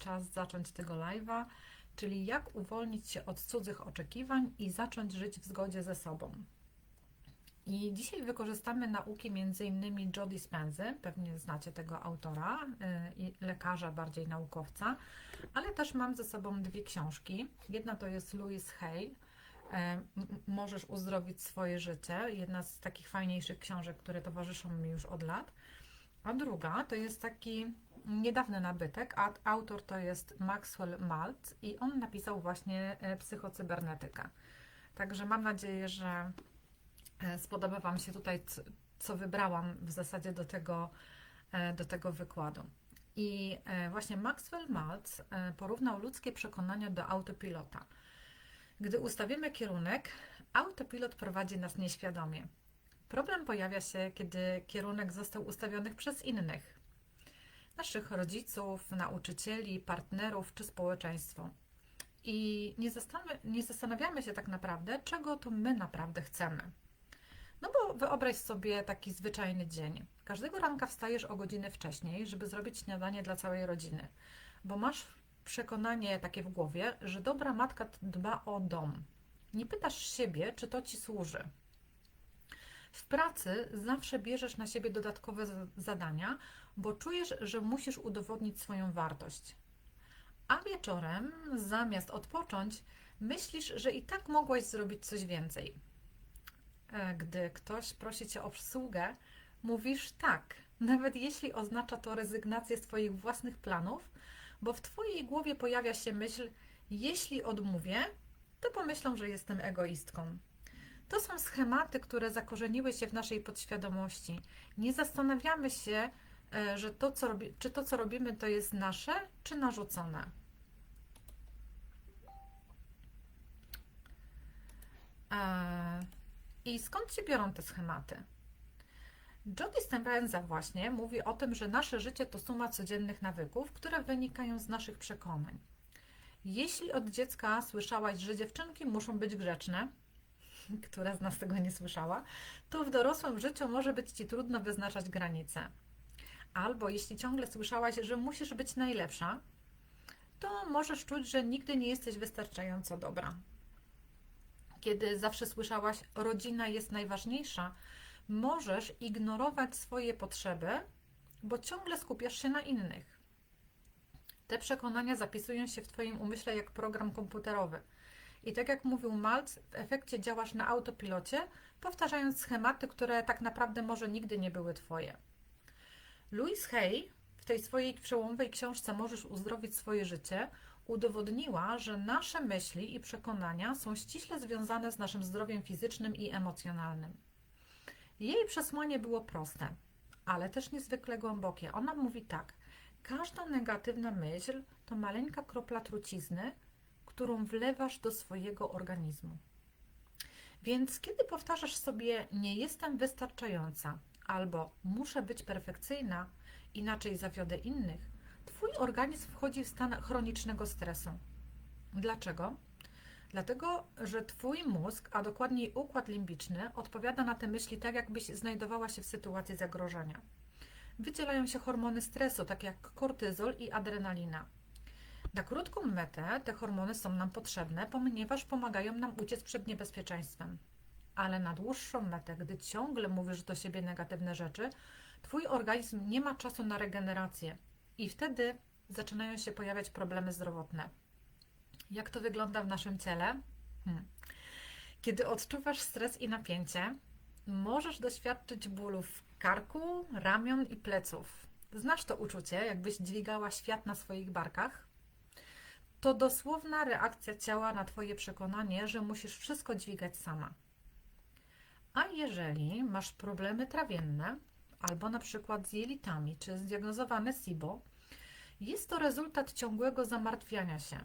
czas zacząć tego live'a, czyli jak uwolnić się od cudzych oczekiwań i zacząć żyć w zgodzie ze sobą. I dzisiaj wykorzystamy nauki m.in. Joe Dispenzy, pewnie znacie tego autora, y, i lekarza, bardziej naukowca, ale też mam ze sobą dwie książki. Jedna to jest Louise Hay, y, Możesz uzdrowić swoje życie, jedna z takich fajniejszych książek, które towarzyszą mi już od lat. A druga to jest taki niedawny nabytek, a autor to jest Maxwell Maltz i on napisał właśnie e, psychocybernetykę. Także mam nadzieję, że e, spodoba Wam się tutaj, co wybrałam w zasadzie do tego, e, do tego wykładu. I właśnie Maxwell Maltz porównał ludzkie przekonania do autopilota. Gdy ustawimy kierunek, autopilot prowadzi nas nieświadomie. Problem pojawia się, kiedy kierunek został ustawiony przez innych naszych rodziców, nauczycieli, partnerów czy społeczeństwo. I nie, nie zastanawiamy się tak naprawdę, czego to my naprawdę chcemy. No bo wyobraź sobie taki zwyczajny dzień. Każdego ranka wstajesz o godzinę wcześniej, żeby zrobić śniadanie dla całej rodziny, bo masz przekonanie takie w głowie, że dobra matka dba o dom. Nie pytasz siebie, czy to ci służy. W pracy zawsze bierzesz na siebie dodatkowe za- zadania, bo czujesz, że musisz udowodnić swoją wartość. A wieczorem, zamiast odpocząć, myślisz, że i tak mogłaś zrobić coś więcej. E, Gdy ktoś prosi cię o przysługę, mówisz tak, nawet jeśli oznacza to rezygnację z Twoich własnych planów, bo w Twojej głowie pojawia się myśl: jeśli odmówię, to pomyślą, że jestem egoistką. To są schematy, które zakorzeniły się w naszej podświadomości. Nie zastanawiamy się, że to, co robi, czy to, co robimy, to jest nasze, czy narzucone. E, I skąd się biorą te schematy? Joe Dispenza właśnie mówi o tym, że nasze życie to suma codziennych nawyków, które wynikają z naszych przekonań. Jeśli od dziecka słyszałaś, że dziewczynki muszą być grzeczne, która z nas tego nie słyszała, to w dorosłym życiu może być Ci trudno wyznaczać granice. Albo jeśli ciągle słyszałaś, że musisz być najlepsza, to możesz czuć, że nigdy nie jesteś wystarczająco dobra. Kiedy zawsze słyszałaś, rodzina jest najważniejsza, możesz ignorować swoje potrzeby, bo ciągle skupiasz się na innych. Te przekonania zapisują się w Twoim umyśle jak program komputerowy. I tak jak mówił Maltz, w efekcie działasz na autopilocie, powtarzając schematy, które tak naprawdę może nigdy nie były Twoje. Louise Hay w tej swojej przełomowej książce Możesz uzdrowić swoje życie udowodniła, że nasze myśli i przekonania są ściśle związane z naszym zdrowiem fizycznym i emocjonalnym. Jej przesłanie było proste, ale też niezwykle głębokie. Ona mówi tak: każda negatywna myśl to maleńka kropla trucizny, którą wlewasz do swojego organizmu. Więc kiedy powtarzasz sobie nie jestem wystarczająca albo muszę być perfekcyjna, inaczej zawiodę innych, twój organizm wchodzi w stan chronicznego stresu. Dlaczego? Dlatego, że twój mózg, a dokładniej układ limbiczny, odpowiada na te myśli tak, jakbyś znajdowała się w sytuacji zagrożenia. Wydzielają się hormony stresu, takie jak kortyzol i adrenalina. Na krótką metę te hormony są nam potrzebne, ponieważ pomagają nam uciec przed niebezpieczeństwem. Ale na dłuższą metę, gdy ciągle mówisz do siebie negatywne rzeczy, Twój organizm nie ma czasu na regenerację i wtedy zaczynają się pojawiać problemy zdrowotne. Jak to wygląda w naszym ciele? Hmm. Kiedy odczuwasz stres i napięcie, możesz doświadczyć bólu w karku, ramion i pleców. Znasz to uczucie, jakbyś dźwigała świat na swoich barkach? To dosłowna reakcja ciała na Twoje przekonanie, że musisz wszystko dźwigać sama. A jeżeli masz problemy trawienne, albo na przykład z jelitami, czy zdiagnozowane SIBO, jest to rezultat ciągłego zamartwiania się.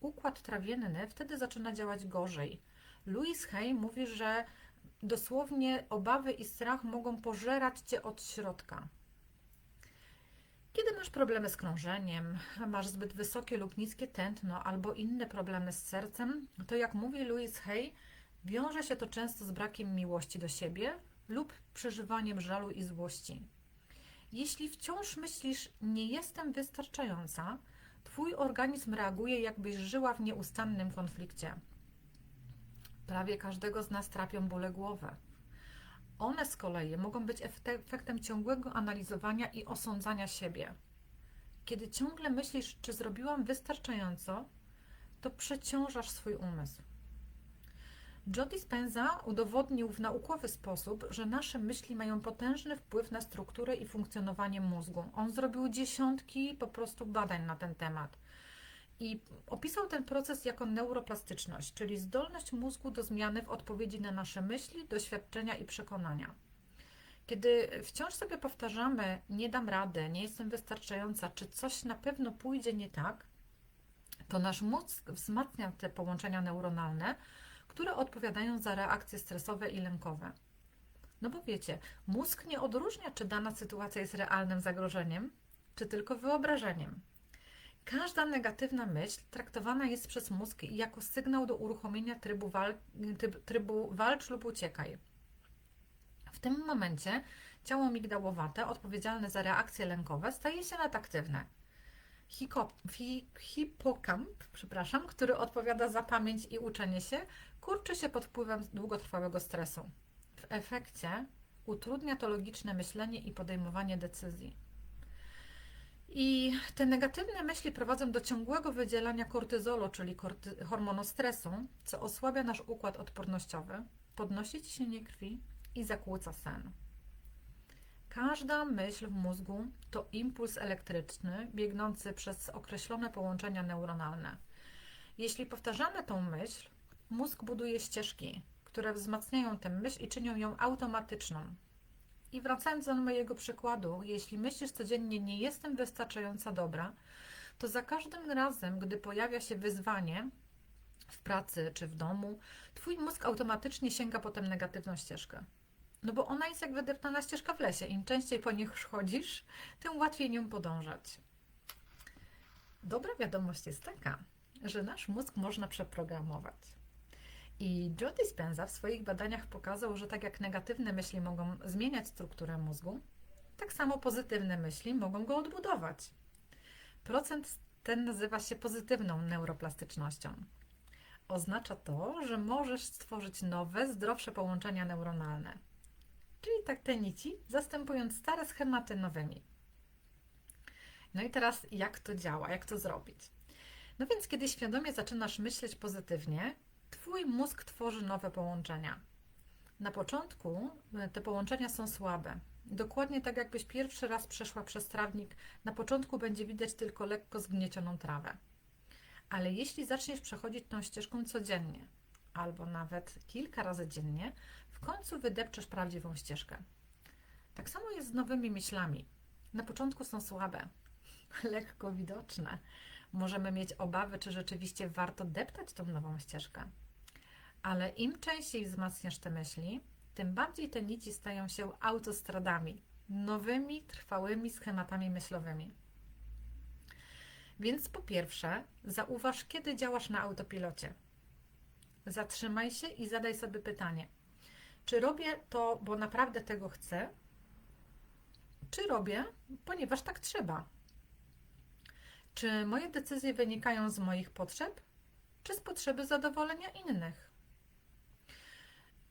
Układ trawienny wtedy zaczyna działać gorzej. Louis Hay mówi, że dosłownie obawy i strach mogą pożerać cię od środka. Kiedy masz problemy z krążeniem, masz zbyt wysokie lub niskie tętno albo inne problemy z sercem, to jak mówi Louis Hay, wiąże się to często z brakiem miłości do siebie lub przeżywaniem żalu i złości. Jeśli wciąż myślisz, nie jestem wystarczająca, Twój organizm reaguje, jakbyś żyła w nieustannym konflikcie. Prawie każdego z nas trapią bóle głowy. One z kolei mogą być efektem ciągłego analizowania i osądzania siebie. Kiedy ciągle myślisz, czy zrobiłam wystarczająco, to przeciążasz swój umysł. Joe Dispenza udowodnił w naukowy sposób, że nasze myśli mają potężny wpływ na strukturę i funkcjonowanie mózgu. On zrobił dziesiątki po prostu badań na ten temat. I opisał ten proces jako neuroplastyczność, czyli zdolność mózgu do zmiany w odpowiedzi na nasze myśli, doświadczenia i przekonania. Kiedy wciąż sobie powtarzamy, nie dam rady, nie jestem wystarczająca, czy coś na pewno pójdzie nie tak, to nasz mózg wzmacnia te połączenia neuronalne, które odpowiadają za reakcje stresowe i lękowe. No bo wiecie, mózg nie odróżnia, czy dana sytuacja jest realnym zagrożeniem, czy tylko wyobrażeniem. Każda negatywna myśl traktowana jest przez mózg jako sygnał do uruchomienia trybu, wal, trybu walcz lub uciekaj. W tym momencie ciało migdałowate, odpowiedzialne za reakcje lękowe, staje się nadaktywne. Hipokamp, przepraszam, który odpowiada za pamięć i uczenie się, kurczy się pod wpływem długotrwałego stresu. W efekcie utrudnia to logiczne myślenie i podejmowanie decyzji. I te negatywne myśli prowadzą do ciągłego wydzielania kortyzolu, czyli korty hormonu stresu, co osłabia nasz układ odpornościowy, podnosi ciśnienie krwi i zakłóca sen. Każda myśl w mózgu to impuls elektryczny biegnący przez określone połączenia neuronalne. Jeśli powtarzamy tą myśl, mózg buduje ścieżki, które wzmacniają tę myśl i czynią ją automatyczną. I wracając do mojego przykładu, jeśli myślisz codziennie nie jestem wystarczająca dobra, to za każdym razem, gdy pojawia się wyzwanie w pracy czy w domu, twój mózg automatycznie sięga po tę negatywną ścieżkę. No bo ona jest jak wydeptana ścieżka w lesie. Im częściej po nich chodzisz, tym łatwiej nią podążać. Dobra wiadomość jest taka, że nasz mózg można przeprogramować. I Joe Dispenza w swoich badaniach pokazał, że tak jak negatywne myśli mogą zmieniać strukturę mózgu, tak samo pozytywne myśli mogą go odbudować. Procent ten nazywa się pozytywną neuroplastycznością. Oznacza to, że możesz stworzyć nowe, zdrowsze połączenia neuronalne czyli tak te nici, zastępując stare schematy nowymi. No i teraz jak to działa, jak to zrobić? No więc kiedy świadomie zaczynasz myśleć pozytywnie, Twój mózg tworzy nowe połączenia. Na początku e, te połączenia są słabe. Dokładnie tak jakbyś pierwszy raz przeszła przez trawnik, na początku będzie widać tylko lekko zgniecioną trawę. Ale jeśli zaczniesz przechodzić tą ścieżką codziennie, albo nawet kilka razy dziennie, końcu wydepczesz prawdziwą ścieżkę. Tak samo jest z nowymi myślami. Na początku są słabe, lekko widoczne. Możemy mieć obawy, czy rzeczywiście warto deptać tą nową ścieżkę. Ale im częściej wzmacniasz te myśli, tym bardziej te nici stają się autostradami, nowymi, trwałymi schematami myślowymi. Więc po pierwsze, zauważ, kiedy działasz na autopilocie. Zatrzymaj się i zadaj sobie pytanie: czy robię to, bo naprawdę tego chcę? Czy robię, ponieważ tak trzeba? Czy moje decyzje wynikają z moich potrzeb, czy z potrzeby zadowolenia innych?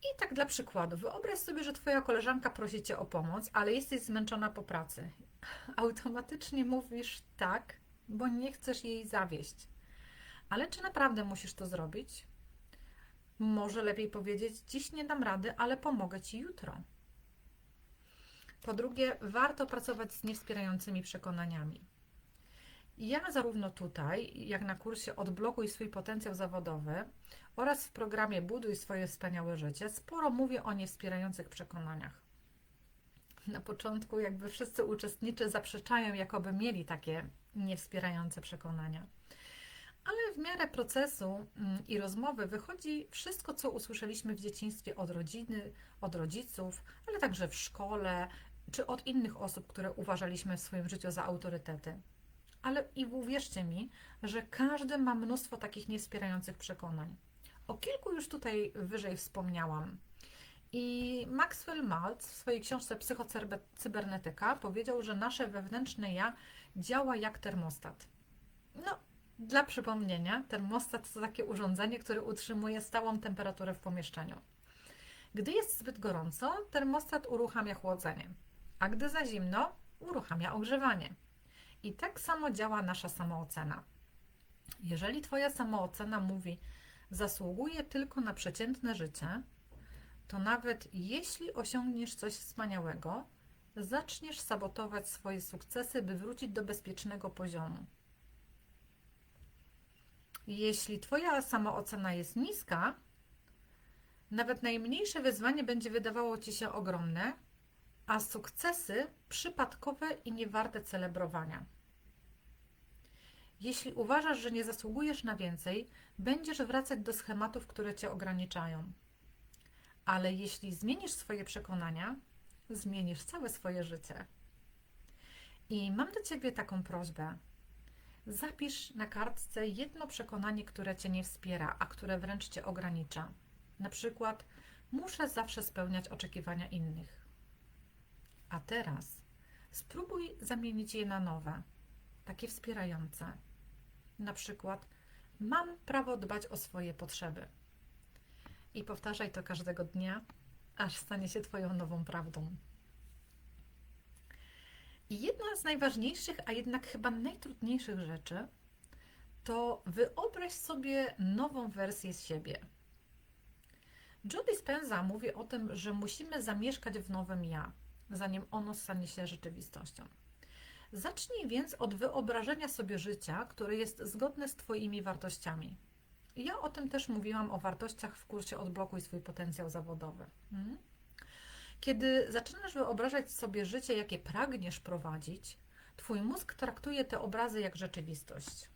I tak dla przykładu, wyobraź sobie, że Twoja koleżanka prosi Cię o pomoc, ale jesteś zmęczona po pracy. Automatycznie mówisz tak, bo nie chcesz jej zawieść. Ale czy naprawdę musisz to zrobić? Może lepiej powiedzieć: Dziś nie dam rady, ale pomogę ci jutro. Po drugie, warto pracować z niewspierającymi przekonaniami. Ja zarówno tutaj, jak na kursie Odblokuj swój potencjał zawodowy oraz w programie Buduj swoje wspaniałe życie, sporo mówię o niewspierających przekonaniach. Na początku, jakby wszyscy uczestnicy zaprzeczają, jakoby mieli takie niewspierające przekonania ale w miarę procesu mm, i rozmowy wychodzi wszystko, co usłyszeliśmy w dzieciństwie od rodziny, od rodziców, ale także w szkole, czy od innych osób, które uważaliśmy w swoim życiu za autorytety. Ale i uwierzcie mi, że każdy ma mnóstwo takich niewspierających przekonań. O kilku już tutaj wyżej wspomniałam. I Maxwell Maltz w swojej książce Psychocybernetyka powiedział, że nasze wewnętrzne ja działa jak termostat. No, dla przypomnienia, termostat to takie urządzenie, które utrzymuje stałą temperaturę w pomieszczeniu. Gdy jest zbyt gorąco, termostat uruchamia chłodzenie, a gdy za zimno, uruchamia ogrzewanie. I tak samo działa nasza samoocena. Jeżeli Twoja samoocena mówi, zasługuje tylko na przeciętne życie, to nawet jeśli osiągniesz coś wspaniałego, zaczniesz sabotować swoje sukcesy, by wrócić do bezpiecznego poziomu. Jeśli Twoja samoocena jest niska, nawet najmniejsze wyzwanie będzie wydawało Ci się ogromne, a sukcesy przypadkowe i niewarte celebrowania. Jeśli uważasz, że nie zasługujesz na więcej, będziesz wracać do schematów, które cię ograniczają. Ale jeśli zmienisz swoje przekonania, zmienisz całe swoje życie. I mam do ciebie taką prośbę. Zapisz na kartce jedno przekonanie, które cię nie wspiera, a które wręcz cię ogranicza. Na przykład, muszę zawsze spełniać oczekiwania innych. A teraz spróbuj zamienić je na nowe, takie wspierające. Na przykład, mam prawo dbać o swoje potrzeby. I powtarzaj to każdego dnia, aż stanie się Twoją nową prawdą. I jedna z najważniejszych, a jednak chyba najtrudniejszych rzeczy, to wyobraź sobie nową wersję z siebie. Joe Dispenza mówi o tym, że musimy zamieszkać w nowym ja, zanim ono stanie się rzeczywistością. Zacznij więc od wyobrażenia sobie życia, które jest zgodne z Twoimi wartościami. Ja o tym też mówiłam o wartościach w kursie Odblokuj swój potencjał zawodowy. Mhm. Kiedy zaczynasz wyobrażać sobie życie, jakie pragniesz prowadzić, Twój mózg traktuje te obrazy jak rzeczywistość.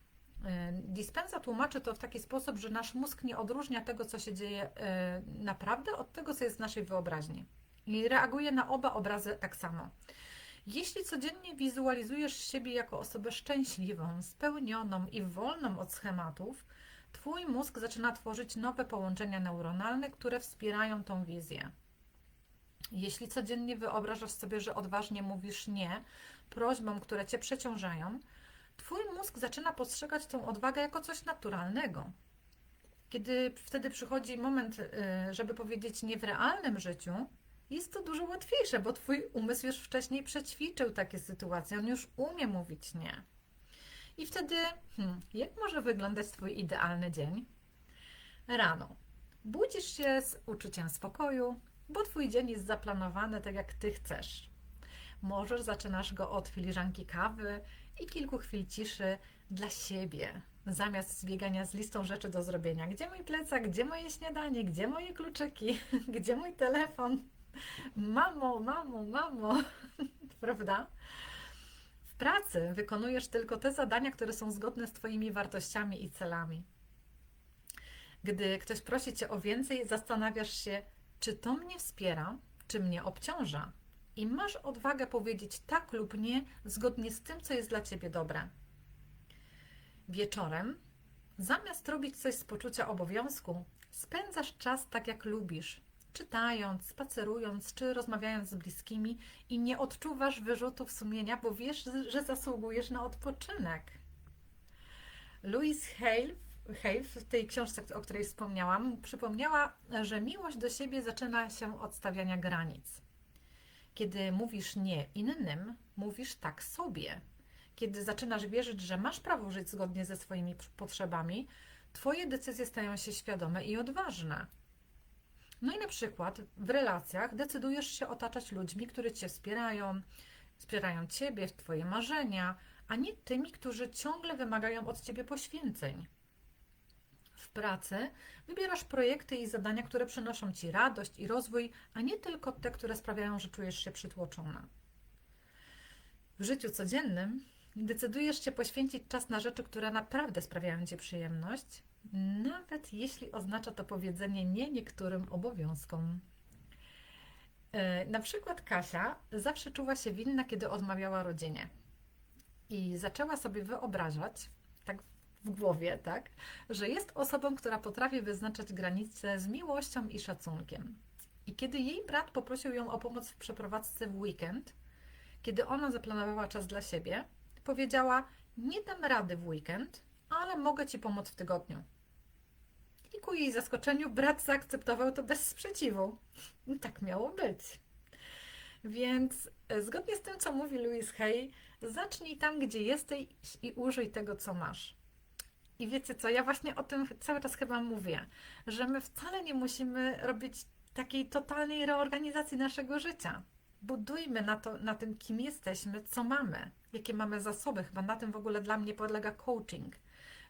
E, Dispensa tłumaczy to w taki sposób, że nasz mózg nie odróżnia tego, co się dzieje e, naprawdę, od tego, co jest w naszej wyobraźni. I reaguje na oba obrazy tak samo. Jeśli codziennie wizualizujesz siebie jako osobę szczęśliwą, spełnioną i wolną od schematów, Twój mózg zaczyna tworzyć nowe połączenia neuronalne, które wspierają tą wizję. Jeśli codziennie wyobrażasz sobie, że odważnie mówisz nie prośbom, które cię przeciążają, Twój mózg zaczyna postrzegać tą odwagę jako coś naturalnego. Kiedy wtedy przychodzi moment, y, żeby powiedzieć nie w realnym życiu, jest to dużo łatwiejsze, bo Twój umysł już wcześniej przećwiczył takie sytuacje, on już umie mówić nie. I wtedy, hmm, jak może wyglądać Twój idealny dzień? Rano. Budzisz się z uczuciem spokoju, bo Twój dzień jest zaplanowany tak, jak Ty chcesz. Możesz zaczynasz go od filiżanki kawy i kilku chwil ciszy dla siebie, zamiast zbiegania z listą rzeczy do zrobienia. Gdzie mój plecak, gdzie moje śniadanie, gdzie moje kluczyki, gdzie mój telefon? Mamo, mamo, mamo, prawda? W pracy wykonujesz tylko te zadania, które są zgodne z Twoimi wartościami i celami. Gdy ktoś prosi Cię o więcej, zastanawiasz się, czy to mnie wspiera, czy mnie obciąża. I masz odwagę powiedzieć tak lub nie, zgodnie z tym, co jest dla Ciebie dobre. Wieczorem, zamiast robić coś z poczucia obowiązku, spędzasz czas tak, jak lubisz, czytając, spacerując czy rozmawiając z bliskimi i nie odczuwasz wyrzutów sumienia, bo wiesz, że zasługujesz na odpoczynek. Louise Hale, Hale w tej książce, o której wspomniałam, przypomniała, że miłość do siebie zaczyna się od stawiania granic. Kiedy mówisz nie innym, mówisz tak sobie. Kiedy zaczynasz wierzyć, że masz prawo żyć zgodnie ze swoimi potrzebami, Twoje decyzje stają się świadome i odważne. No i na przykład w relacjach decydujesz się otaczać ludźmi, którzy Cię wspierają, wspierają Ciebie w Twoje marzenia, a nie tymi, którzy ciągle wymagają od Ciebie poświęceń. Wybierasz projekty i zadania, które przynoszą Ci radość i rozwój, a nie tylko te, które sprawiają, że czujesz się przytłoczona. W życiu codziennym decydujesz się poświęcić czas na rzeczy, które naprawdę sprawiają Ci przyjemność, nawet jeśli oznacza to powiedzenie nie niektórym obowiązkom. E, na przykład Kasia zawsze czuła się winna, kiedy odmawiała rodzinie. I zaczęła sobie wyobrażać, w głowie, tak, że jest osobą, która potrafi wyznaczać granice z miłością i szacunkiem. I kiedy jej brat poprosił ją o pomoc w przeprowadzce w weekend, kiedy ona zaplanowała czas dla siebie, powiedziała: Nie dam rady w weekend, ale mogę Ci pomóc w tygodniu. I ku jej zaskoczeniu brat zaakceptował to bez sprzeciwu. Tak miało być. Więc e, zgodnie z tym, co mówi Louis Hay, zacznij tam, gdzie jesteś i użyj tego, co masz. I wiecie co, ja właśnie o tym cały czas chyba mówię, że my wcale nie musimy robić takiej totalnej reorganizacji naszego życia. Budujmy na, to, na tym, kim jesteśmy, co mamy, jakie mamy zasoby. Chyba na tym w ogóle dla mnie polega coaching,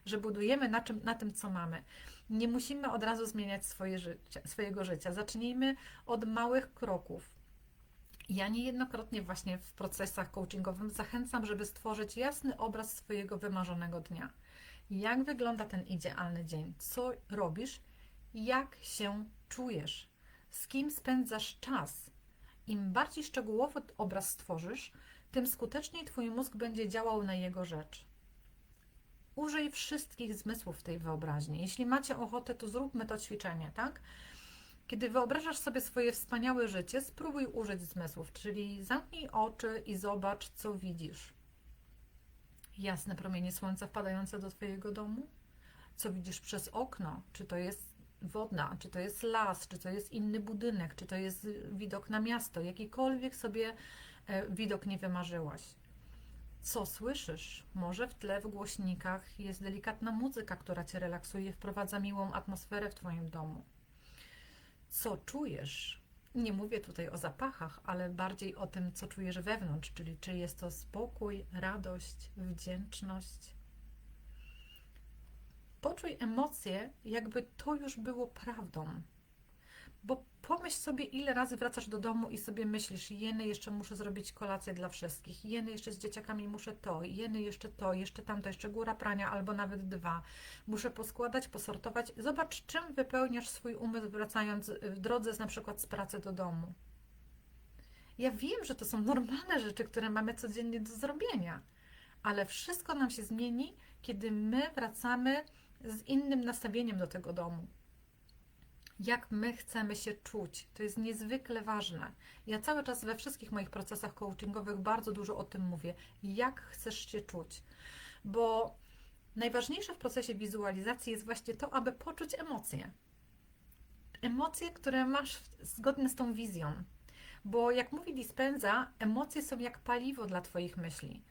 że budujemy na, czym, na tym, co mamy. Nie musimy od razu zmieniać swoje życie, swojego życia. Zacznijmy od małych kroków. Ja niejednokrotnie właśnie w procesach coachingowym zachęcam, żeby stworzyć jasny obraz swojego wymarzonego dnia. Jak wygląda ten idealny dzień? Co robisz? Jak się czujesz? Z kim spędzasz czas? Im bardziej szczegółowy obraz stworzysz, tym skuteczniej Twój mózg będzie działał na jego rzecz. Użyj wszystkich zmysłów w tej wyobraźni. Jeśli macie ochotę, to zróbmy to ćwiczenie, tak? Kiedy wyobrażasz sobie swoje wspaniałe życie, spróbuj użyć zmysłów, czyli zamknij oczy i zobacz, co widzisz. Jasne promienie słońca wpadające do Twojego domu? Co widzisz przez okno? Czy to jest wodna, czy to jest las, czy to jest inny budynek, czy to jest widok na miasto, jakikolwiek sobie e, widok nie wymarzyłaś. Co słyszysz? Może w tle w głośnikach jest delikatna muzyka, która cię relaksuje, wprowadza miłą atmosferę w Twoim domu. Co czujesz? Nie mówię tutaj o zapachach, ale bardziej o tym, co czujesz wewnątrz, czyli czy jest to spokój, radość, wdzięczność. Poczuj emocje, jakby to już było prawdą. Bo pomyśl sobie, ile razy wracasz do domu i sobie myślisz, jeny jeszcze muszę zrobić kolację dla wszystkich, jeny jeszcze z dzieciakami muszę to, jeny jeszcze to, jeszcze tamto, jeszcze góra prania albo nawet dwa. Muszę poskładać, posortować. Zobacz, czym wypełniasz swój umysł wracając w drodze z na przykład z pracy do domu. Ja wiem, że to są normalne rzeczy, które mamy codziennie do zrobienia, ale wszystko nam się zmieni, kiedy my wracamy z innym nastawieniem do tego domu jak my chcemy się czuć. To jest niezwykle ważne. Ja cały czas we wszystkich moich procesach coachingowych bardzo dużo o tym mówię. Jak chcesz się czuć? Bo najważniejsze w procesie wizualizacji jest właśnie to, aby poczuć emocje. Emocje, które masz zgodne z tą wizją. Bo jak mówi Dispenza, emocje są jak paliwo dla Twoich myśli.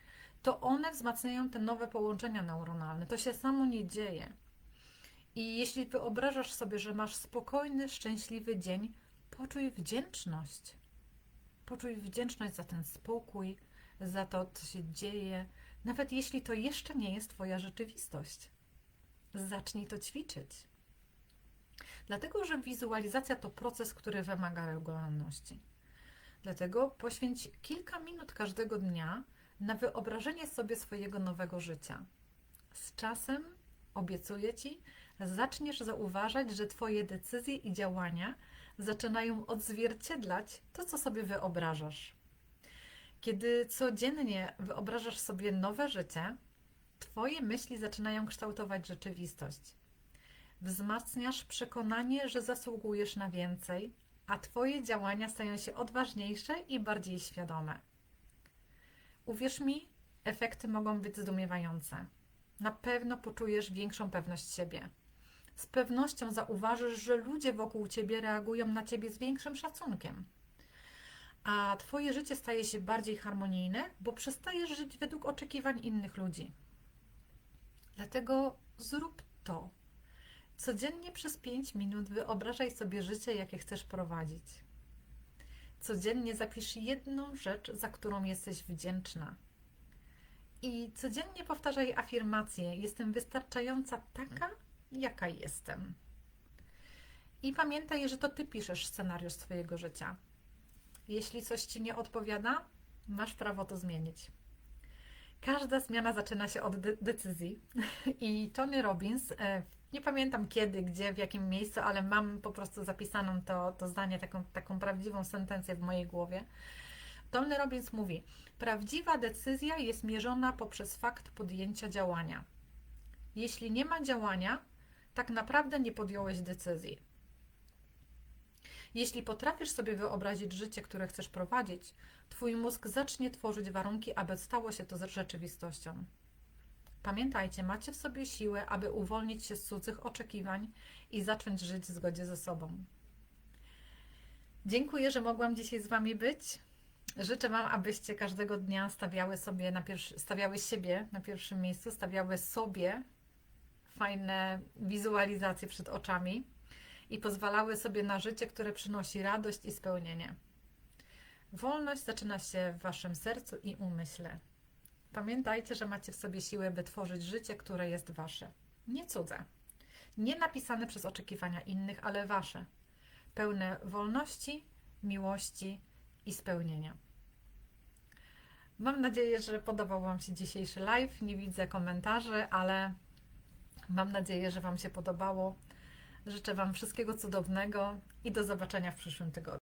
To one wzmacniają te nowe połączenia neuronalne. To się samo nie dzieje. I jeśli wyobrażasz sobie, że masz spokojny, szczęśliwy dzień, poczuj wdzięczność. Poczuj wdzięczność za ten spokój, za to, co się dzieje, nawet jeśli to jeszcze nie jest Twoja rzeczywistość. Zacznij to ćwiczyć. Dlatego, że wizualizacja to proces, który wymaga regularności. Dlatego poświęć kilka minut każdego dnia na wyobrażenie sobie swojego nowego życia. Z czasem, obiecuję Ci, zaczniesz zauważać, że Twoje decyzje i działania zaczynają odzwierciedlać to, co sobie wyobrażasz. Kiedy codziennie wyobrażasz sobie nowe życie, Twoje myśli zaczynają kształtować rzeczywistość. Wzmacniasz przekonanie, że zasługujesz na więcej, a Twoje działania stają się odważniejsze i bardziej świadome. Uwierz mi, efekty mogą być zdumiewające. Na pewno poczujesz większą pewność siebie z pewnością zauważysz, że ludzie wokół ciebie reagują na ciebie z większym szacunkiem. A twoje życie staje się bardziej harmonijne, bo przestajesz żyć według oczekiwań innych ludzi. Dlatego zrób to. Codziennie przez 5 minut wyobrażaj sobie życie, jakie chcesz prowadzić. Codziennie zapisz jedną rzecz, za którą jesteś wdzięczna. I codziennie powtarzaj afirmację: Jestem wystarczająca taka, jaka jestem. I pamiętaj, że to ty piszesz scenariusz swojego życia. Jeśli coś ci nie odpowiada, masz prawo to zmienić. Każda zmiana zaczyna się od de decyzji. I Tony Robbins, e, nie pamiętam kiedy, gdzie, w jakim miejscu, ale mam po prostu zapisaną to, to zdanie, taką, taką prawdziwą sentencję w mojej głowie. Tony Robbins mówi: Prawdziwa decyzja jest mierzona poprzez fakt podjęcia działania. Jeśli nie ma działania, tak naprawdę nie podjąłeś decyzji. Jeśli potrafisz sobie wyobrazić życie, które chcesz prowadzić, Twój mózg zacznie tworzyć warunki, aby stało się to rzeczywistością. Pamiętajcie, macie w sobie siłę, aby uwolnić się z cudzych oczekiwań i zacząć żyć w zgodzie ze sobą. Dziękuję, że mogłam dzisiaj z Wami być. Życzę Wam, abyście każdego dnia stawiały sobie na pierwszy, stawiały siebie na pierwszym miejscu, stawiały sobie fajne wizualizacje przed oczami i pozwalały sobie na życie, które przynosi radość i spełnienie. Wolność zaczyna się w Waszym sercu i umyśle. Pamiętajcie, że macie w sobie siłę, by tworzyć życie, które jest Wasze. Nie cudze. Nie napisane przez oczekiwania innych, ale Wasze. Pełne wolności, miłości i spełnienia. Mam nadzieję, że podobał Wam się dzisiejszy live. Nie widzę komentarzy, ale mam nadzieję, że Wam się podobało. Życzę Wam wszystkiego cudownego i do zobaczenia w przyszłym tygodniu.